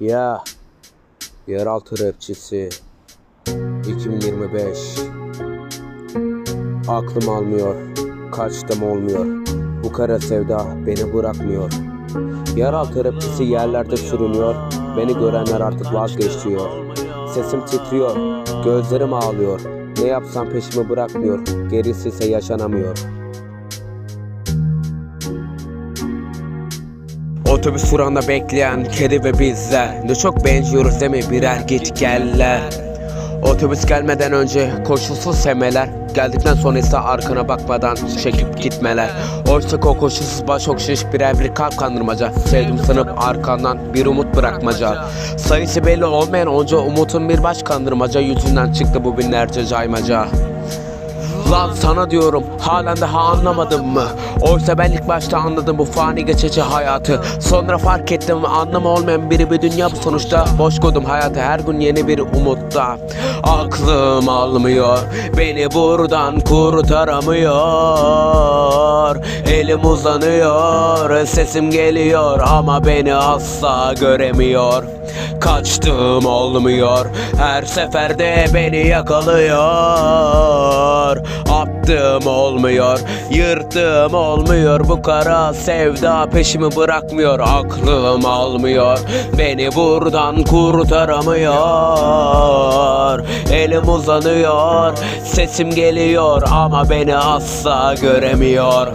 Ya Yeraltı rapçisi 2025 Aklım almıyor Kaçtım olmuyor. Bu kara sevda beni bırakmıyor. Yeraltı rapçisi yerlerde sürünüyor. Beni görenler artık vazgeçiyor. Sesim titriyor Gözlerim ağlıyor. Ne yapsam peşimi bırakmıyor Gerisi ise yaşanamıyor Otobüs durağında bekleyen kedi ve bizler Ne çok benziyoruz değil mi birer git geller Otobüs gelmeden önce koşulsuz sevmeler Geldikten sonra ise arkana bakmadan çekip gitmeler. Oysa o koşulsuz baş okşayış birer bir kalp kandırmaca Sevdim sanıp arkandan bir umut bırakmaca. Sayısı belli olmayan onca umutun bir baş kandırmaca Yüzünden çıktı bu binlerce caymaca Lan sana diyorum halen daha anlamadın mı? Oysa ben ilk başta anladım bu fani geçici hayatı. Sonra fark ettim anlamı olmayan biri bir dünya bu sonuçta. Boş koydum hayatı her gün yeni bir umutta. Aklım almıyor beni buradan kurtaramıyor. Elim uzanıyor sesim geliyor ama beni asla göremiyor Kaçtım olmuyor. Her seferde beni yakalıyor. Attım olmuyor Yırttım olmuyor. Bu kara sevda peşimi bırakmıyor Aklım almıyor. Beni buradan kurtaramıyor. Elim uzanıyor Sesim geliyor ama beni asla göremiyor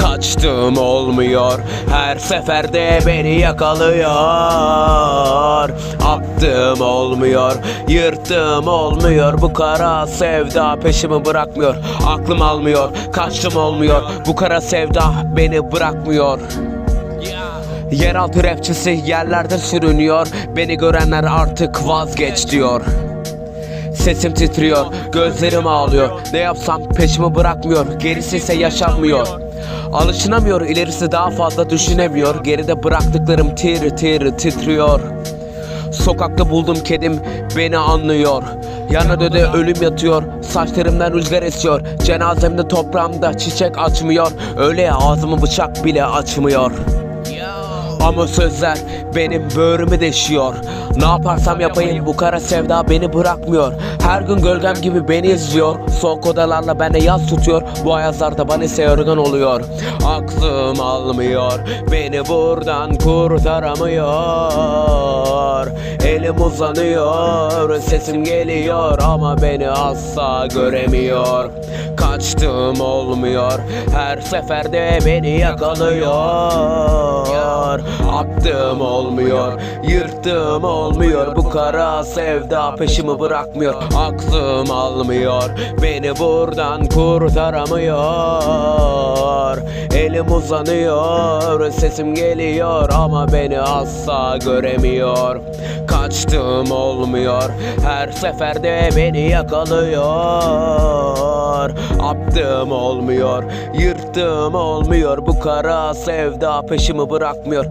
Kaçtım olmuyor. Her seferde beni yakalıyor. Attım olmuyor Yırttım olmuyor. Bu kara sevda peşimi bırakmıyor. Aklım almıyor Kaçtım olmuyor. Bu kara sevda beni bırakmıyor. Yeraltı rapçisi yerlerde sürünüyor. Beni görenler artık vazgeç diyor Sesim titriyor, gözlerim ağlıyor. Ne yapsam peşimi bırakmıyor Gerisi ise yaşanmıyor. Alışınamıyor, ilerisi daha fazla düşünemiyor. Geride bıraktıklarım tir tir titriyor. Sokakta buldum kedim beni anlıyor. Yana döde ölüm yatıyor Saçlarımdan rüzgar esiyor. Cenazemde toprağımda çiçek açmıyor. Öyle ya, ağzımı bıçak bile açmıyor ama sözler benim böğrümü deşiyor. Ne yaparsam yapayım bu kara sevda beni bırakmıyor. Her gün gölgem gibi beni izliyor. Soğuk odalarla bende yaz tutuyor. Bu ayazlarda bana ise yorgun oluyor. Aklım almıyor Beni buradan kurtaramıyor. Elim uzanıyor Sesim geliyor ama beni asla göremiyor Kaçtım olmuyor. Her seferde beni yakalıyor. Attım olmuyor Yırttım olmuyor. Bu kara sevda peşimi bırakmıyor. Aklım almıyor Beni buradan kurtaramıyor Elim uzanıyor Sesim geliyor ama beni asla göremiyor. Kaçtım olmuyor Her seferde beni yakalıyor. Attım olmuyor Yırttım olmuyor Bu kara sevda peşimi bırakmıyor